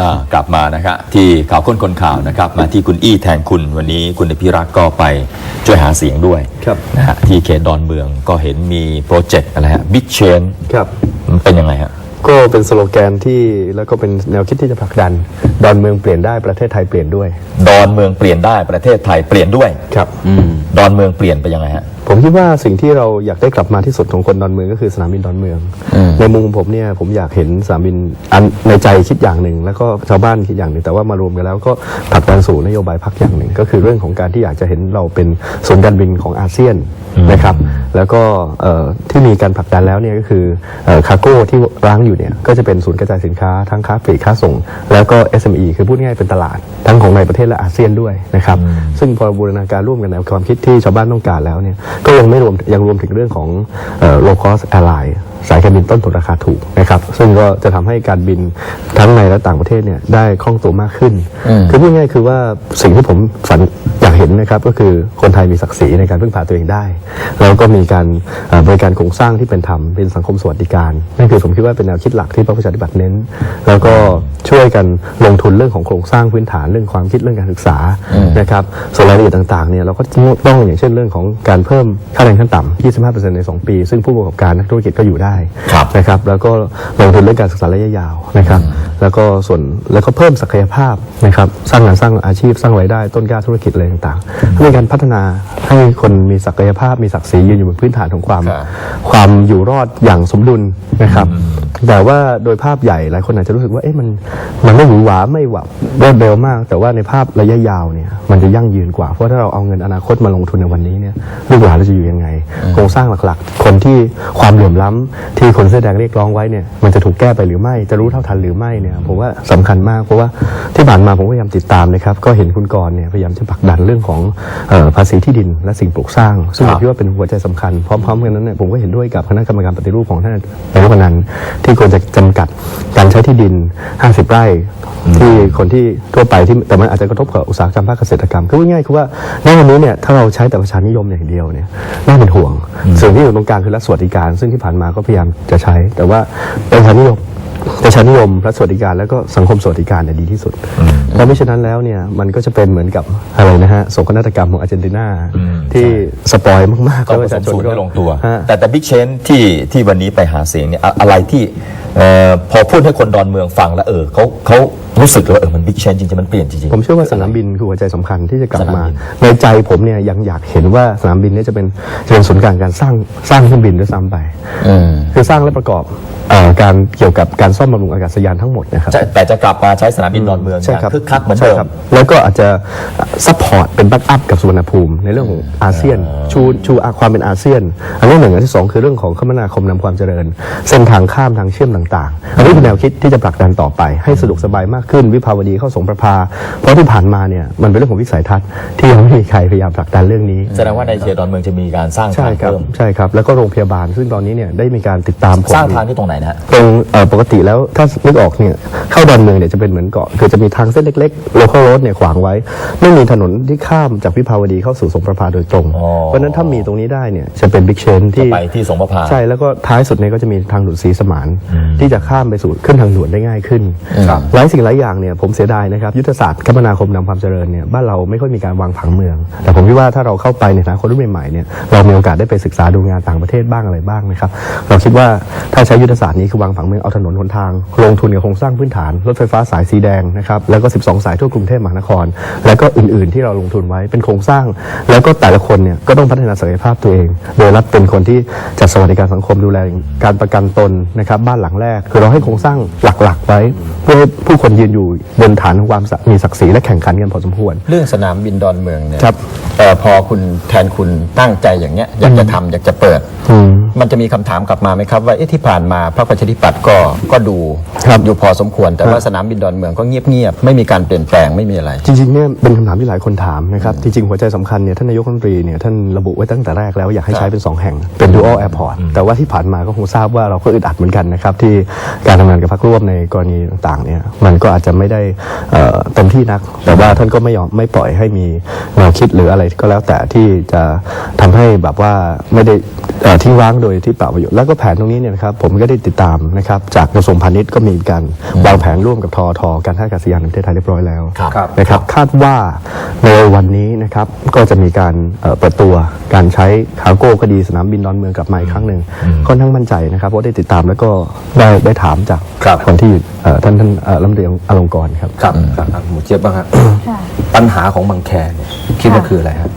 อ่ากลับมานะครับที่ข่าวค้นคนข่าวนะครับ มาที่คุณอี้แทนคุณวันนี้คุณอภิรักษ์ก็ไปช่วยหาเสียงด้วยครับนะฮะที่เขตดอนเมืองก็เห็นมีโปรเจกต์อะไรฮะบิ๊กเชนครับมันเป็นยังไงฮะก็เป็นสโลแกนที่แล้วก็เป็นแนวคิดที่จะผลักดัน ดอนเมืองเปลี่ยนได้ประเทศไทยเปลี่ยนด้วย ดอนเมืองเปลี่ยนได้ประเทศไทยเปลี่ยนด้วยครับดอนเมืองเปลี่ยนไปยังไงฮะผมคิดว่าสิ่งที่เราอยากได้กลับมาที่สุดของคนดอนเมืองก็คือสนามบินดอนเมือง ในมุมของผมเนี่ยผมอยากเห็นสนามบินอันในใจคิดอย่างหนึ่ง แล้วก็ชาวบ้านคิดอย่างหนึ่ง แต่ว่ามารวมกันแล้วก็ผลักดันสู่นโยบายพักอย่างหนึ่ง ก็คือเรื่องของการที่อยากจะเห็นเราเป็นศูนย์การบินของอาเซียนนะครับ แล้วก็เอ่อที่มีการผลักดันแล้วเนี่ยก็คือคาร์โก้ที่ร้างอยู่เนี่ยก็จะเป็นศูนย์กระจายสินค้าทั้งค้าปลีกค้าส่ง แล้วก็ SME คือพูดง่ายๆเป็นตลาด ทั้งของในประเทศและอาเซียนด้วยนะครับ ซึ่งพอบูรณาการร่วมกันในความคิดที่ชาวบ้านต้องการแล้วเนี่ยก็ยังไม่รวมยังรวมถึงเรื่องของ low cost airline ายการบินต้นทุนราคาถูกนะครับซึ่งก็จะทำให้การบินทั้งในและต่างประเทศเนี่ยได้คล่องตัวมากขึ้น คือพูดง่ายๆคือว่าสิ่งที่ผมฝันอยากเห็นนะครับก็คือคนไทยมีศักดิ์ศรีในการพึ่งพาตัวเองได้ แล้วก็มีการเอ่อบริการโครงสร้างที่เป็นธรรมเป็นสังคมสวัสดิการนั่นคือผมคิดว่าเป็นแนวคิดหลักที่พรรคประชาธิปัตย์เน้น แล้วก็ช่วยกันลงทุนเรื่องของโครงสร้างพื้นฐานเรื่องความคิดเรื่องการศึกษานะครับส่วนรายละเอียดต่างๆเนี่ยเราก็ต้องอย่างเช่นเรื่องของการเพิ่มค่าแรงขั้นต่ำ25%ใน 2 ปี ซึ่งผู้ประกอบการนักธุรกิจก็อยู่ได้ครับนะครับ แล้วก็ลงทุนเรื่องการศึกษาระยะยาวนะครับ แล้วก็ส่วนแล้วก็เพิ่มศักยภาพนะครับ สร้างงานสร้างอาชีพสร้างรายได้ต้นกล้าธุรกิจอะไรต่างๆมีการพัฒนาให้คนมีศักยภาพมีศักดิ์ศรียืนอยู่บนพื้นฐานของความครับความอยู่รอดอย่างสมดุลนะครับ แต่ว่าโดยภาพใหญ่หลายคนอาจจะรู้สึกว่าเอ๊ะมันมันไม่หวือหวาไม่หวับรวดเร็วมาก แต่ว่าในภาพระยะยาวเนี่ยมันจะยั่งยืนกว่าเพราะถ้าเราเอาเงินอนาคตมาลงทุนในวันนี้เนี่ยลูกหลานเราจะอยู่ยังไงโครงสร้างหลักๆ คนที่ความเหลื่อมล้ำที่คนเสื้อแดงเรียกร้องไว้เนี่ยมันจะถูกแก้ไปหรือไม่จะรู้เท่าทันหรือไม่เนี่ยผมว่าสำคัญมากเพราะว่าที่ผ่านมาผมก็พยายามติดตามนะครับก็เห็นคุณกรณ์เนี่ยพยายามจะผลักดันเรื่องของเอ่อภาษีที่ดินและสิ่งปลูกสร้าง ซึ่งผมคิดว่าเป็นหัวใจสำคัญพร้อมๆกันนั้นเนี่ยผมก็เห็นด้วยกับคณะกรรมการปฏิรูปของท่านนายกอนันต์ที่ควรจะจำกัดการใช้ที่ดิน 50 ไร่ที่คนที่ทั่วไปที่แต่มันอาจจะกระทบกับอุตสาหกรรมภาคเกษตรกรรมคือพูดง่ายๆคือว่าในวันนี้เนี่ยถ้าเราใช้แต่ประชานิยมอย่างเดียวเนี่ยน่าเป็นห่วง ส่วนที่อยู่ตรงกลางคือรัฐสวัสดิการ ซึ่งที่ผ่านมาก็พยายามจะใช้ แต่ว่าประชานิยมประชานิยมรัฐสวัสดิการแล้วก็สังคมสวัสดิการเนี่ยดีที่สุด เพราะไม่เช่นนั้นแล้วเนี่ยมันก็จะเป็นเหมือนกับอะไรนะฮะโศกนาฏกรรมของอาร์เจนตินาที่สปอยมากๆก็แล้วผประสชามชนสูตรก็ไม่ลงตัวฮะแต่แต่บิ๊กเชนที่ที่วันนี้ไปหาเสียงเนี่ยอะอะไรที่เอ่อพอพูดให้คนดอนเมืองฟังแล้วเออเขาเขา รู้สึกเลยว่าเออมันบิ๊กเชนจริงๆมันเปลี่ยนจริงผมเชื่อว่าสนามบินคือหัวใจสำคัญที่จะกลับสนามมาบิน ในใจผมเนี่ยยังอยากเห็นว่าสนามบินเนี่ยจะเป็นจะเป็นศูนย์กลางการสร้างสร้างเครื่องบินด้วยซ้ำไปๆอืมคือสร้างและประกอบเอ่อการเกี่ยวกับการซ่อมบำรุงอากาศยานทั้งหมดนะครับใช่แต่จะกลับมาใช้สนามบินดอนเมืองใช่ครับคึกคักเหมือนใช่เดิมครับแล้วก็อาจจะซัพพอร์ตเป็นแบ็กอัพกับสุวรรณภูมิ ในเรื่องของอาเซียน ชูชูความเป็นอาเซียน อันนี้หนึ่งอันที่สองคือเรื่องของคมนาคมนำความเจริญ เส้นทางข้ามทางเชื่อมต่างๆ อันนี้เป็นแนวคิดที่จะผลักดันต่อไปให้สะดวกสบายมากขึ้นวิภาวดีเข้าสงประภา เพราะที่ผ่านมาเนี่ยมันเป็นเรื่องของวิสัยทัศน์ที่ยังไม่มีใครพยายามผลักดันเรื่องนี้ แสดงว่าในเขตดอนเมืองจะมีการสร้างใช่ทางครับเพิ่ม ใช่ครับ แล้วก็โรงพยาบาลซึ่งตอนนี้เนี่ยได้มีการติดตามผล สร้างอยู่ทางที่ตรงไหนนะฮะ ตรงเอ่อปกติแล้วถ้านึกออกเนี่ยเข้าดอนเมืองเนี่ยจะเป็นเหมือนเกาะคือจะมีทางเส้นเล็กๆ local road เนี่ยขวางไว้ ไม่มีถนนที่ข้ามจากวิภาวดีเข้าสู่สงประภาโดยตรง อ๋อ เพราะฉะนั้นถ้ามีตรงนี้ได้เนี่ยจะเป็นบิ๊กเชนที่ ไปที่สงประภา ใช่แล้วก็ท้ายสุดเนี่ยก็จะมีทางด่วนสีสมานที่จะข้ามไปสู่ขึ้นทางด่วนได้ง่ายขึ้นครับหลายสิ่งหลายายอย่างเนี่ยผมเสียดายนะครับยุทธศาสตร์คมนาคมนำความเจริญเนี่ยบ้านเราไม่ค่อยมีการวางผังเมือง แต่ผมคิดว่าถ้าเราเข้าไปในฐานะคนรุ่นใหม่ๆเนี่ยเรามีโอกาสได้ไปศึกษาดูงานต่างประเทศบ้างอะไรบ้างนะครับเราคิดว่าถ้าใช้ยุทธศาสตร์นี้คือวางผังเมืองเอาถนนหนทาง ลงทุนกับโครงสร้างพื้นฐานรถไฟฟ้าสายสีแดงนะครับแล้วก็ 12 สายทั่วกรุงเทพมหานคร แล้วก็อื่นๆที่เราลงทุนไว้เป็นโครงสร้าง แล้วก็แต่ละคนเนี่ยก็ต้องพัฒนาศักยภาพตัวเอง โดยรัฐเป็นคนที่จัดสวัสดิการสังคมดูแลการประกันตนนะครับบ้านหลังแรก คือเราให้โครงสร้างหลักๆ ไว้เพื่อผู้คนยนอยู่บนฐานของความมีศักดิ์ศรีและแข่งขันกันพอสมควร เรื่องสนามบินดอนเมืองเนี่ยครับ เอ่อพอคุณแทนคุณตั้งใจอย่างเงี้ยอยากจะทำอยากจะเปิด อืม มันจะมีคำถามกลับมาไหมครับว่าเอ๊ะที่ผ่านมาพรรคประชาธิปัตย์ก็ก็ดูครับอยู่พอสมควร แต่ว่าสนามบินดอนเมืองก็เงียบๆไม่มีการเปลี่ยนแปลงไม่มีอะไร จริงๆเนี่ยเป็นคำถามที่หลายคนถามนะครับจริงๆหัวใจสำคัญเนี่ยท่านนายกรัฐมนตรีเนี่ยท่านระบุไว้ตั้งแต่แรกแล้วว่าอยากให้ใช้เป็น 2 แห่งเป็น dual airport แต่ว่าที่ผ่านมาก็คงทราบว่าเราก็อึดอัดเหมือนกันนะครับที่การทำงานกับพรรคร่วมในกรณีต่างๆเนี่ยมันก็อาจจะไม่ได้เอ่อเต็มที่นัก แต่ว่าท่านก็ไม่ยอมไม่ปล่อยให้มีแนวคิดหรืออะไรก็แล้วแต่ที่จะทำให้แบบว่าไม่ได้เอ่อทิ้งร้างโดยที่เปล่าประโยชน์แล้วก็แผนตรงนี้เนี่ยนะครับผมก็ได้ติดตามนะครับจากกระทรวงพาณิชย์ก็มีการวางแผนร่วมกับทอทการท่าอากาศยานแห่งประเทศไทยเรียบร้อยแล้วครับครับนะครับคาดว่าในวันนี้นะครับก็จะมีการเอ่อเปิดตัวการใช้คาร์โก้ก็ดีสนามบินดอนเมืองกลับมาอีกครั้งหนึ่งค่อนข้างมั่นใจนะครับเพราะได้ติดตามแล้วก็ได้ได้ถามจากครับ คนที่เอ่อท่านท่านเอ่อรัฐมนตรีอลงกรณ์ครับ ครับครับครับหมูเจี๊ยบบ้างครับค่ะปัญหาของบางแคเนี่ยคิดว่าค่ะ คืออะไรครับ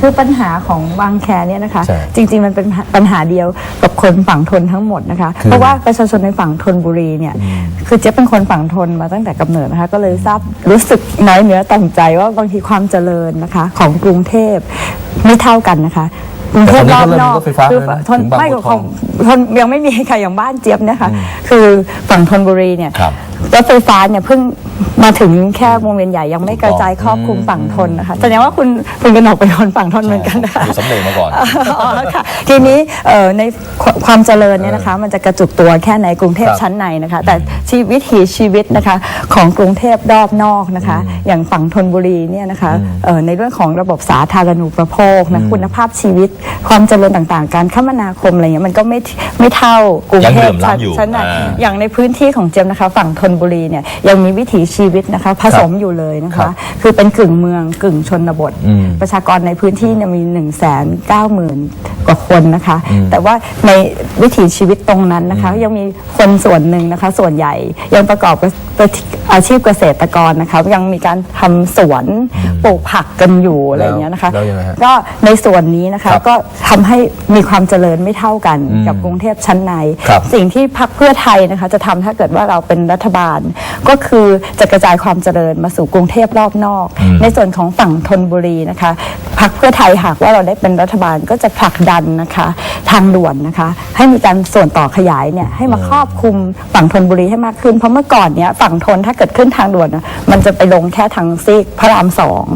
คือปัญหาของบางแคเนี่ยนะคะ ใช่จริง ๆ มันเป็นปัญหาเดียวกับคนฝั่งทนทั้งหมดนะคะ คือเพราะว่าประชาชนในฝั่งทนบุรีเนี่ย คือเจ๊ยบเป็นคนฝั่งทนมาตั้งแต่กำเนิดนะคะ ก็เลยทราบรู้สึกน้อยเนื้อต่ำใจว่าบางทีความเจริญนะคะ ของกรุงเทพไม่เท่ากันนะคะกรุงเทพรอบนอกแต่ตอนนี้เขาเริ่มมีรถไฟฟ้าคือแล้วนะทนถึงบางไม่บัวทขอองงทนยังไม่มีใครอย่างบ้านเจี๊ยบเนะคะคือฝั่งทนบุรีเนี่ย ครับ รถไฟฟ้าเนี่ยเพิ่งมาถึงแค่วงเวียนใหญ่ยังไม่กระจายครอบคลุมฝั่งทนนะคะแสดงว่าคุณคุณกนกเป็นคนฝั่งทนเหมือนกันนะคะอยู่สำเร็จมาก่อนอ๋อค่ะทีนี้เอ่อในความความเจริญเนี่ยนะคะ มันจะกระจุกตัวแค่ในกรุงเทพครับชั้นในนะคะ แต่ชีวิตถีชีวิตนะคะของกรุงเทพรอบนอกนะคะ อย่างฝั่งธนบุรีเนี่ยนะคะเอ่อในเรื่องของระบบสาธารณูปโภคนะคุณภาพชีวิต ความเจริญต่างๆ การคมนาคมอะไรเงี้ยมันก็ไม่ไม่เท่ากรุงเทพยังเหลื่อมล้ำอยู่ชั้นในอ่าอย่างในพื้นที่ของเจมส์นะคะ ฝั่งธนบุรีเนี่ยยังมีวิถีชีวิตนะคะผสมอยู่เลยนะครัคะ บคือเป็นกึ่งเมืองกึ่งชนบท อืม ประชากรในพื้นที่เนี่ยมี1นึ่งแสนเก้าหมื่นกว่าคนนะคะ แต่ว่าในวิถีชีวิตตรงนั้นนะคะ ยังมีคนส่วนหนึ่งนะคะ ส่วนใหญ่ยังประกอบกับอาชีพเกษตรกรนะคะ ยังมีการทำสวนปลูกผักกันอยู่อะไรอย่างเงี้ยนะคะแล้วยังไงฮะก็ในส่วนนี้นะคะครับก็ทำให้มีความเจริญไม่เท่ากันกับกรุงเทพชั้นในครับสิ่งที่พรรคเพื่อไทยนะคะจะทำถ้าเกิดว่าเราเป็นรัฐบาล ก็คือจะกระจายความเจริญมาสู่กรุงเทพรอบนอก ในส่วนของฝั่งธนบุรีนะคะพรรคเพื่อไทยหากว่าเราได้เป็นรัฐบาลก็จะผลักดันนะคะ ทางด่วนนะคะ ให้มีการส่วนต่อขยายเนี่ยให้มาครอบคลุมฝั่งธนบุรีให้มากขึ้น เพราะเมื่อก่อนเนี่ยฝั่งทนถ้าเกิดขึ้นทางด่วนนะมันจะไปลงแค่ทางซีกพระรามสอง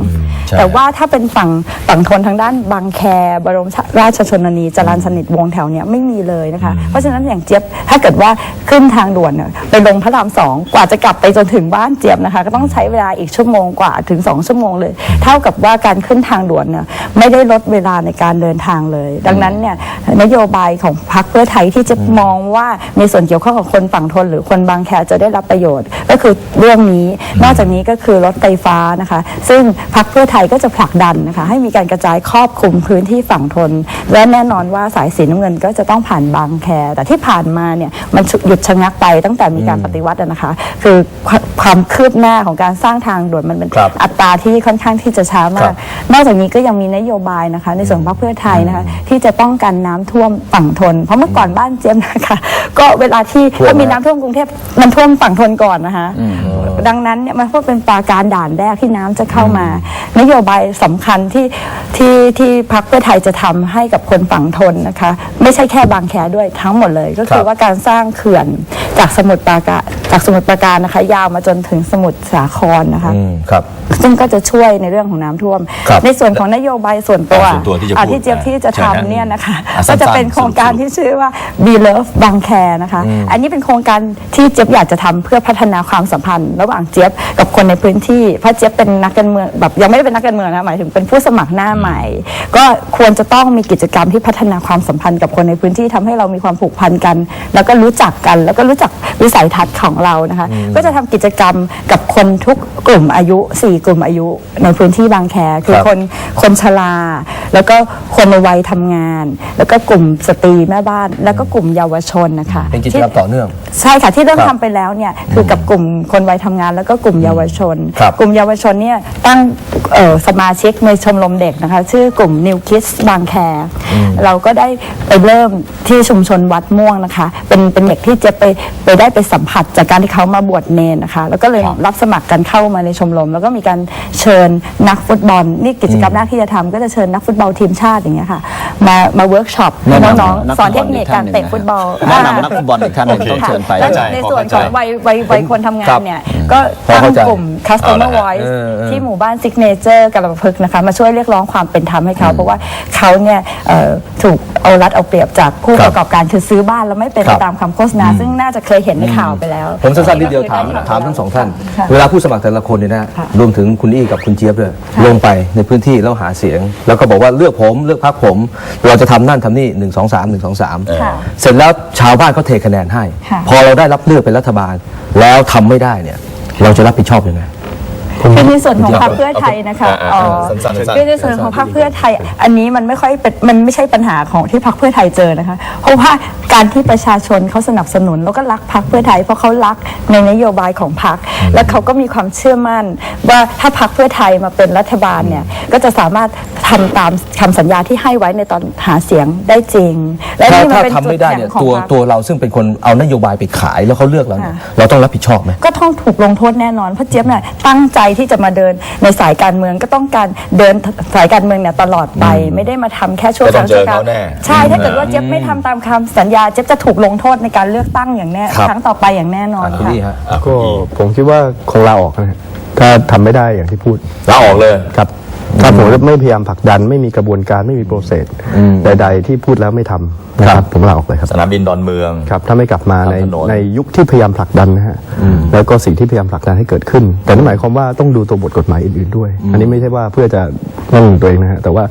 ใช่ แต่ว่าถ้าเป็นฝั่งฝั่งทนทางด้านบางแค บรมราชชนนีจรัญสนิทวงศ์แถวเนี้ยไม่มีเลยนะคะ เพราะฉะนั้นอย่างเจี๊ยบถ้าเกิดว่าขึ้นทางด่วนเนี่ยไปลงพระรามสองกว่าจะกลับไปจนถึงบ้านเจี๊ยบนะคะ ก็ต้องใช้เวลาอีกชั่วโมงกว่าถึง2ชั่วโมงเลย เท่ากับว่าการขึ้นทางด่วนเนี่ยไม่ได้ลดเวลาในการเดินทางเลย ดังนั้นเนี่ยนโยบายของพรรคเพื่อไทยที่จะมองว่ามีส่วนเกี่ยวข้องกับคนฝั่งทน หรือคนบางแคจะได้รับประโยชน์ ก็คือเรื่องนี้ นอกจากนี้ก็คือรถไฟฟ้านะคะ ซึ่งพรรคเพื่อไทยก็จะผลักดันนะคะให้มีการกระจายครอบคลุมพื้นที่ฝั่งทน และแน่นอนว่าสายสีน้ำเงินก็จะต้องผ่านบางแค แต่ที่ผ่านมาเนี่ยมันหยุดชะงักไปตั้งแต่มีการปฏิวัติอะนะคะ คือความความคืบหน้าของการสร้างทางด่วนมันเป็นครับอัตราที่ค่อนข้างที่จะช้าครัมากบนอกจากนี้ก็ยังมีนโยบายนะคะ ในส่วนของพรรคเพื่อไทยนะคะที่จะป้องกันน้ำท่วมฝั่งทน เพราะเมื่อก่อนบ้านเจียมนะคะ ก็เวลาที่ท่วมถ้ามีนะน้ำท่วมกรุงเทพมันท่วมฝั่งทนก่อนนะคะดังนั้นเนี่ยมันก็เป็นปราการด่านแรกที่น้ำจะเข้ามา นโยบายสำคัญที่ที่ที่พรรคเพื่อไทยจะทำให้กับคนฝั่งทนนะคะ ไม่ใช่แค่บางแคด้วยทั้งหมดเลย ก็คืครัอบว่าการสร้างเขื่อนจากสมุทรปราการ จากสมุทรปราการนะคะ ยาวมาจนถึงสมุทรสาครนะคะ อืมครับ ซึ่งก็จะช่วยในเรื่องของน้ำท่วม ครับในส่วนของนโยบายส่วนตัวส่วนตัวที่จะอ่าพูดที่เจี๊ยบที่จะเชิญทำฮะเนี่ยนะคะอะสั้ก็นๆจะเป็นโครงการสรุปที่ชื่อว่า Be Love บางแคนะคะ อันนี้เป็นโครงการที่เจี๊ยบอยากจะทำเพื่อพัฒนาความสัมพันธ์ ระหว่างเจี๊ยบกับคนในพื้นที่เพราะเจี๊ยบเป็นนักการเมืองแบบยังไม่ได้เป็นนักการเมืองนะหมายถึงเป็นผู้สมัครหน้าใหม่ ก็ควรจะต้องมีกิจกรรมที่พัฒนาความสัมพันธ์กับคนในพื้นที่ทำให้เรามีความผูกพันกัน แล้วก็รู้จักกัน แล้วก็รู้จักวิสัยทัศน์ของเรานะคะ ก็จะทำกิจกรรมกับคนทุกกลุ่มอายุ 4 กลุ่มอายุในพื้นที่บางแคคือครับ คนคนชราแล้วก็คนในวัยทำงาน แล้วก็กลุ่มสตรีแม่บ้าน แล้วก็กลุ่มเยาวชนนะคะเป็นกิจกรรมต่อเนื่อง ใช่ค่ะที่เริ่มครับทำไปแล้วเนี่ยคือกับกลุ่มคนวัยทำงานแล้วก็กลุ่มเยาวชน ครับกลุ่มเยาวชนเนี่ยตั้งเอ่อสมาชิกในชมรมเด็กนะคะ ชื่อกลุ่ม New Kids บางแค เราก็ได้ไปเริ่มที่ชุมชนวัดม่วงนะคะ เป็นเป็นเด็กที่จะไปไปได้ไปสัมผัสจากการที่เขามาบวชเนนนะคะ แล้วก็เลยครับรับสมัครกันเข้ามาในชมรม แล้วก็มีการเชิญนักฟุตบอล นี่กิจกรรมแรกที่จะทำก็จะเชิญนักฟุตบอลทีมชาติอย่างเงี้ยค่ะ มามาเวิร์กช็อปให้น้องๆสอนเทคนิคการเตะฟุตบอลแนะนำนักฟุตบอลอีกท่านหนึ่งโอเค ต้องเชิญไป แล้วเข้าใจในพอส่วนเข้าขใจองวัยวัยวัยคนทำงาครันบเนี่ย ก็พอตั้งเข้าใจกลุ่ม customer เอาละฮะ voice เออเออ ที่หมู่บ้าน signature กับระพึกษ์นะคะ มาช่วยเรียกร้องความเป็นธรรมให้เขา เพราะว่าเขาเนี่ยเอ่อถูกเอารัดเอาเปรียบจากผู้ครัปบระกอบการคือซื้อบ้านแล้วไม่เป็นครัไปบ ตามคำโฆษณา ซึ่งน่าจะเคยเห็นในข่าวไปแล้ว ผมสั้นๆนิดเดียวถามอันนี้ก็คือถามทั้งสองท่าน ค่ะเวลาผู้สมัครแต่ละคนเนี่ยนะค่ะรวมถึงคุณอี้กับคุณเจี๊ยบด้วยค่ะ ลงไปในพื้นที่แล้วหาเสียง แล้วก็บอกว่าเลือกผมเลือกพรรคผมเราจะทำนั่นทำนี่หนึ่งสองสามหนึ่งสองสามค่ะเสร็จแล้วชาวบ้านเขาเทคะแนนให้ ค่ะ พอเราได้รับเลือกเป็นรัฐบาล แล้วทำไม่ได้เนี่ย เราจะรับผิดชอบยังไง คือในส่วนของพรรคเพื่อไทยนะคะอ่าอ๋อสั้นๆสั้นๆ คือในส่วนของพรรคเพื่อไทย อันนี้มันไม่ค่อยเป็นมันไม่ใช่ปัญหาของที่พรรคเพื่อไทยเจอนะคะ เพราะว่าการที่ประชาชนเขาสนับสนุน แล้วก็รักพรรคเพื่อไทย เพราะเขารักในนโยบายของพรรคและเขาก็มีความเชื่อมั่น ว่าถ้าพรรคเพื่อไทยมาเป็นรัฐบาลเนี่ยก็จะสามารถทำตามคำสัญญาที่ให้ไว้ในตอนหาเสียงได้จริง และถ้านี่มันถ้าเป็นทำจุดไม่ได้แข็เนี่ยงของตัวพรรค ตัวเราซึ่งเป็นคนเอานโยบายไปขายแล้วเขาเลือกเราเนี่ยค่ะเราต้องรับผิดชอบไหม ก็ต้องถูกลงโทษแน่นอน เพราะเจี๊ยบเนี่ยตั้งใจที่จะมาเดินในสายการเมืองก็ต้องการเดินสายการเมืองเนี่ยตลอดไป ไม่ได้มาทำแค่ช่วงก็ต้องเจอราชกาเขารแน่ใช่ถ้าเกิดว่าเจี๊ยบไม่ทำตามคำสัญญาเจี๊ยบจะถูกลงโทษในการเลือกตั้งอย่างแน่ครับ ครั้งต่อไปอย่างแน่นอนคุณค่ะลี่ฮะอะก็ผมคิดว่าคงลาออกนะฮะถ้าทำไม่ได้อย่างที่พูด ลาออกเลยครับ ถ้าผมไม่พยายามผลักดันไม่มีกระบวนการไม่มีโปรเซสใด ๆ ที่พูดแล้วไม่ทำนะคครัรับบผมลาออกเลยครับสนามบินดอนเมืองครับถ้าไม่กลับมาในทำถนนในยุคที่พยายามผลักดันนะฮะแล้วก็สิ่งที่พยายามผลักดันให้เกิดขึ้น แต่นั่นหมายความว่าต้องดูตัวบทกฎหมายอื่นๆด้วย อันนี้ไม่ใช่ว่าเพื่อจะนั่นตัวเองนะฮะแต่ว่า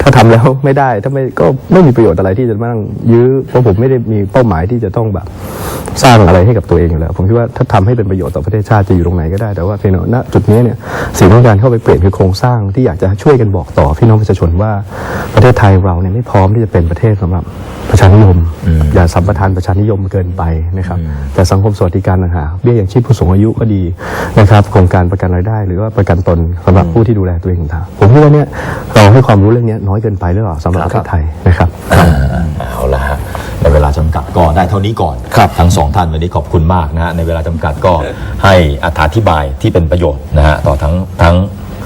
ถ้าทำแล้วไม่ได้ถ้าไม่ก็ไม่มีประโยชน์อะไรที่จะมานั่งยื้อเพราะผมไม่ได้มีเป้าหมายที่จะต้องแบบสร้างอะไรให้กับตัวเองอยู่แล้วผมคิดว่าถ้าทำให้เป็นประโยชน์ต่อประเทศชาติจะอยู่ตรงไหนก็ได้แต่ว่าเพียงแต่ว่าณจุดนี้เนี่ยสิ่งที่ต้องการเข้าไปเปลี่ยนคือโครงสร้างที่อยากจะช่วยกันบอกต่อพี่น้องประชาชนว่าประเทศไทยเราเนี่ยไม่พร้อมที่จะเป็นประเทศสำหรับประชานิยม อย่าสัมปทานประชานิยมเกินไปนะครับ แต่สังคมสวัสดิการต่างหากเบี้ยอย่างชีพผู้สูงอายุก็ดีนะครับโครงการประกันรายได้ หรือว่าประกันตนสำหรับผู้ที่ดูแลตัวเองต่างๆผมคิดว่าเนี่ยเราให้ความรู้เรื่องนี้น้อยเกินไปหรือเปล่าสำหรับประเทศไทยนะครับเอาละฮะในเวลาจำกัดก็ได้เท่านี้ก่อนครับทั้งสองท่านวันนี้ขอบคุณมากนะฮะในเวลาจำกัดก็ให้อธิบายที่เป็นประโยชน์นะฮะต่อทั้งทั้ง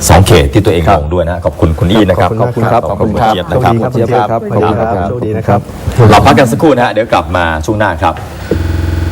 สองเขตที่ตัวเองลงด้วยนะขอบคุณคุณอี้นะครับขอบคุณครับขอบคุณคุณเจี๊ยบนะครับโชคดีครับขอบคุณครับโชคดีนะครับโชคดีนะครับเราพักกันสักครู่นะฮะเดี๋ยวกลับมาช่วงหน้าครับ